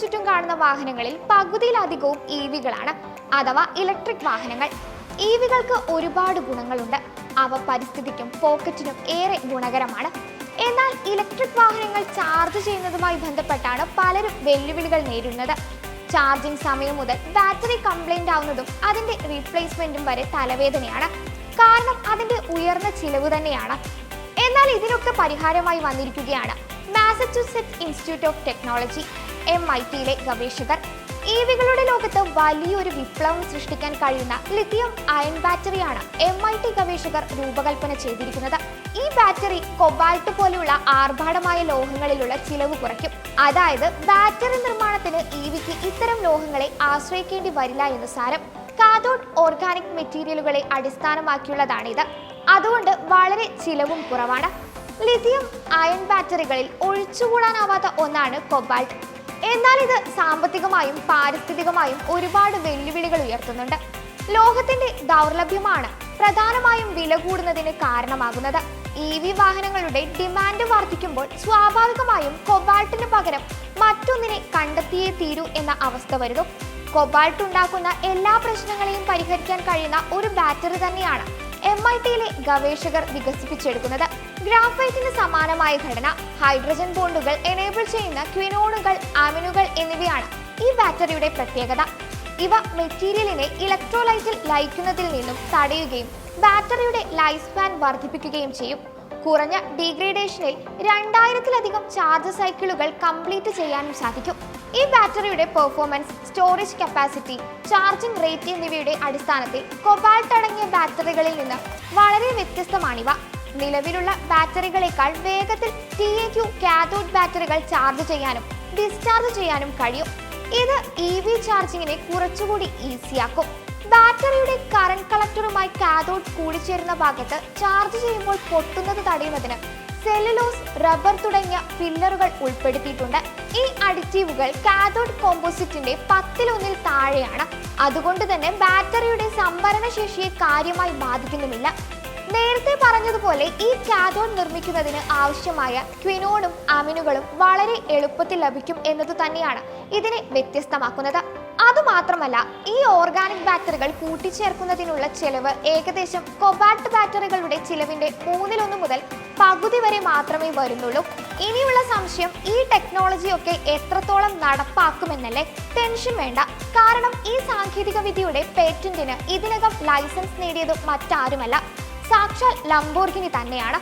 ചുറ്റും കാണുന്ന വാഹനങ്ങളിൽ പകുതിയിലധികവും ഇ വികളാണ് അഥവാ ഇലക്ട്രിക് വാഹനങ്ങൾ. ഇ വികൾക്ക് ഒരുപാട് ഗുണങ്ങളുണ്ട്. അവ പരിസ്ഥിതിക്കും പോക്കറ്റിനും ഏറെ ഗുണകരമാണ്. എന്നാൽ ഇലക്ട്രിക് വാഹനങ്ങൾ ചാർജ് ചെയ്യുന്നതുമായി ബന്ധപ്പെട്ടാണ് പലരും വെല്ലുവിളികൾ നേരിടുന്നത്. ചാർജിംഗ് സമയം മുതൽ ബാറ്ററി കംപ്ലൈന്റ് ആവുന്നതും അതിന്റെ റീപ്ലേസ്മെന്റും വരെ തലവേദനയാണ്. കാരണം അതിന്റെ ഉയർന്ന ചിലവ് തന്നെയാണ്. എന്നാൽ ഇതിനൊക്കെ പരിഹാരമായി വന്നിരിക്കുകയാണ് Massachusetts institute of technology. M I ടിയിലെ ഗവേഷകർ. ഇ വികളുടെ ലോകത്ത് വലിയൊരു വിപ്ലവം സൃഷ്ടിക്കാൻ കഴിയുന്ന ലിഥിയം അയൺ ബാറ്ററിയാണ് എം ഐ ടി ഗവേഷകർ രൂപകൽപ്പന ചെയ്തിരിക്കുന്നത്. ഈ ബാറ്ററി കൊബാൾട്ട് പോലെയുള്ള ആർഭാടമായ ലോഹങ്ങളിലുള്ള ചിലവ് കുറയ്ക്കും. അതായത് ബാറ്ററി നിർമ്മാണത്തിന് ഇ വിക്ക് ഇത്തരം ലോഹങ്ങളെ ആശ്രയിക്കേണ്ടി വരില്ല എന്ന് സാരം കാതോട്ട് ഓർഗാനിക് മെറ്റീരിയലുകളെ അടിസ്ഥാനമാക്കിയുള്ളതാണിത്. അതുകൊണ്ട് വളരെ ചിലവും കുറവാണ്. ലിഥിയം അയൺ ബാറ്ററികളിൽ ഒഴിച്ചുകൂടാനാവാത്ത ഒന്നാണ് കൊബാൾട്ട്. എന്നാൽ ഇത് സാമ്പത്തികമായും പാരിസ്ഥിതികമായും ഒരുപാട് വെല്ലുവിളികൾ ഉയർത്തുന്നുണ്ട്. ലോഹത്തിന്റെ ദൗർലഭ്യമാണ് പ്രധാനമായും വില കൂടുന്നതിന് കാരണമാകുന്നത്. ഇ വി വാഹനങ്ങളുടെ ഡിമാൻഡ് വർദ്ധിക്കുമ്പോൾ സ്വാഭാവികമായും കൊബാൾട്ടിന് പകരം മറ്റൊന്നിനെ കണ്ടെത്തിയേ തീരൂ എന്ന അവസ്ഥ വരുന്നു. കൊബാൾട്ട് ഉണ്ടാക്കുന്ന എല്ലാ പ്രശ്നങ്ങളെയും പരിഹരിക്കാൻ കഴിയുന്ന ഒരു ബാറ്ററി തന്നെയാണ് എം ഐ ടിയിലെ ഗവേഷകർ വികസിപ്പിച്ചെടുക്കുന്നത് ഗ്രാഫൈറ്റിന് സമാനമായ ഘടന ഹൈഡ്രജൻ ബോണ്ടുകൾ എനേബിൾ ചെയ്യുന്ന ക്വിനോണുകൾ ആമിനുകൾ എന്നിവയാണ് ഈ ബാറ്ററിയുടെ പ്രത്യേകത. ഇവ മെറ്റീരിയലിനെ ഇലക്ട്രോലൈറ്റിൽ ലയിക്കുന്നതിൽ നിന്നും തടയുകയും ബാറ്ററിയുടെ ലൈഫ് സ്പാൻ വർദ്ധിപ്പിക്കുകയും ചെയ്യും. കുറഞ്ഞ ഡീഗ്രേഡേഷനിൽ രണ്ടായിരത്തിലധികം ചാർജ് സൈക്കിളുകൾ കംപ്ലീറ്റ് ചെയ്യാനും സാധിക്കും. ഈ ബാറ്ററിയുടെ performance storage capacity charging rate എന്നിവയുടെ അടിസ്ഥാനത്തിൽ കൊബാൾട്ട് അടങ്ങിയ ബാറ്ററികളിൽ നിന്ന് വളരെ വ്യത്യസ്തമാണിവ. നിലവിലുള്ള ബാറ്ററികളെക്കാൾ വേഗത്തിൽ ടി എ ക്യു കാഥോഡ് ബാറ്ററികൾ ചാർജ് ചെയ്യാനും ഡിസ്ചാർജ് ചെയ്യാനും കഴിയും. ഇത് ഇ വി ചാർജിങ്ങിനെ കുറച്ചുകൂടി ഈസിയാക്കും ബാറ്ററിയുടെ കറണ്ട് കളക്ടറുമായി കാഥോഡ് കൂടിച്ചേരുന്ന ഭാഗത്ത് ചാർജ് ചെയ്യുമ്പോൾ പൊട്ടുന്നത് തടയുന്നതിന് സെല്ലുലോസ് റബ്ബർ തുടങ്ങിയ ഫില്ലറുകൾ ഉൾപ്പെടുത്തിയിട്ടുണ്ട്. ഈ അഡിറ്റീവുകൾ കാഥോഡ് കോമ്പോസിറ്റിന്റെ പത്തിലൊന്നിൽ താഴെയാണ്. അതുകൊണ്ട് തന്നെ ബാറ്ററിയുടെ സംഭരണ ശേഷിയെ കാര്യമായി ബാധിക്കുന്നുമില്ല. നേരത്തെ പറഞ്ഞതുപോലെ ഈ കാഥോഡ് നിർമ്മിക്കുന്നതിന് ആവശ്യമായ ക്വിനോണും അമിനുകളും വളരെ എളുപ്പത്തിൽ ലഭിക്കും എന്നത് തന്നെയാണ് ഇതിനെ വ്യത്യസ്തമാക്കുന്നത്. അതുമാത്രമല്ല ഈ ഓർഗാനിക് ബാറ്ററികൾ കൂട്ടിച്ചേർക്കുന്നതിനുള്ള ചെലവ് ഏകദേശം കൊബാൾട്ട് ബാറ്ററികളുടെ ചിലവിന്റെ മൂന്നിലൊന്ന് മുതൽ പകുതി വരെ മാത്രമേ വരുന്നുള്ളൂ. ഇനിയുള്ള സംശയം ഈ ടെക്നോളജിയൊക്കെ എത്രത്തോളം നടപ്പാക്കുമെന്നല്ലേ ടെൻഷൻ വേണ്ട. കാരണം ഈ സാങ്കേതിക വിദ്യയുടെ പേറ്റന്റിന് ഇതിനകം ലൈസൻസ് നേടിയത് മറ്റാരുമല്ല. സാക്ഷാൽ ലംബോർഗിനി തന്നെയാണ്.